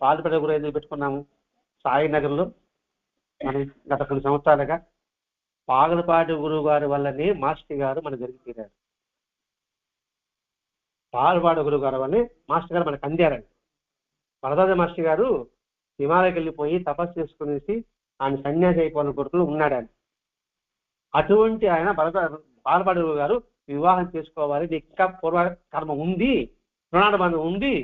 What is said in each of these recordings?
పాల్పడ గురు ఎందుకు పెట్టుకున్నాము? సాయినగర్లో మనం గత కొన్ని సంవత్సరాలుగా పాగలపాటి గురువు గారి వల్లనే మాస్టర్ గారు మన జరిగి తీరారు. పాలపాడు గురువు గారి వల్లనే మాస్టర్ గారు మనకు అందారండి. వరదాజ మాస్టర్ గారు హిమాలయకి వెళ్ళిపోయి తపస్సు చేసుకునేసి ఆయన సన్యాసి అయిపోయిన కొడుకులు ఉన్నాడు ఆయన అటువంటి ఆయన భరత బాలపాటి గురువు గారు వివాహం చేసుకోవాలి నీకు ఇంకా పూర్వ కర్మ ఉంది రుణానుబంధం ఉంది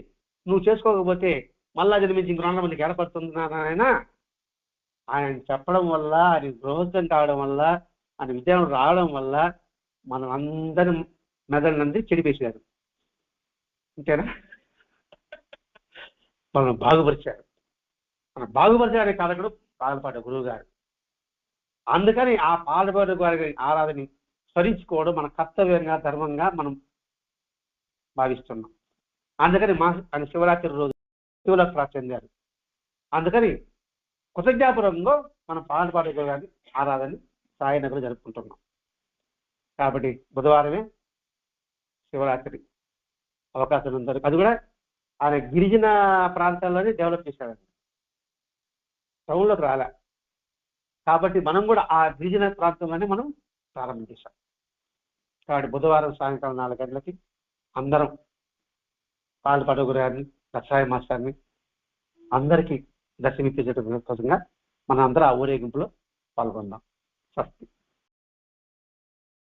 నువ్వు చేసుకోకపోతే మళ్ళా జన్మించి ఇంక మందికి నీకు ఆయన ఆయన చెప్పడం వల్ల ఆయన గృహస్థం కావడం వల్ల ఆయన విజయం రావడం వల్ల మనం అందరి మెదళ్ళందరి చెడిపేశారు అంతేనా? మనం బాగుపరిచారు. మన బాగుపరిచాడే కారకుడు పాలపాట గురువు గారు అందుకని ఆ పాలపాట గారి ఆరాధని స్మరించుకోవడం మన కర్తవ్యంగా ధర్మంగా మనం భావిస్తున్నాం. అందుకని మా ఆయన శివరాత్రి రోజు శివరాత్రి చెందారు. అందుకని కృతజ్ఞాపురంలో మనం పాలన గురువు ఆరాధన సాయినగర్ జరుపుకుంటున్నాం. కాబట్టి బుధవారమే శివరాత్రి అవకాశం ఉంది అది కూడా ఆయన గిరిజన ప్రాంతాల్లోనే డెవలప్ చేశాడండి టౌన్లోకి రాలే. కాబట్టి మనం కూడా ఆ గిరిజన ప్రాంతంలోనే మనం ప్రారంభం చేశాం. కాబట్టి బుధవారం సాయంకాలం నాలుగు గంటలకి అందరం పాలు గారిని కషాయ మాస్టర్ని అందరికీ దర్శనమిప్పించడం కోసంగా మన అందరూ ఆ ఊరేగింపులో పాల్గొందాం. స్వస్తి.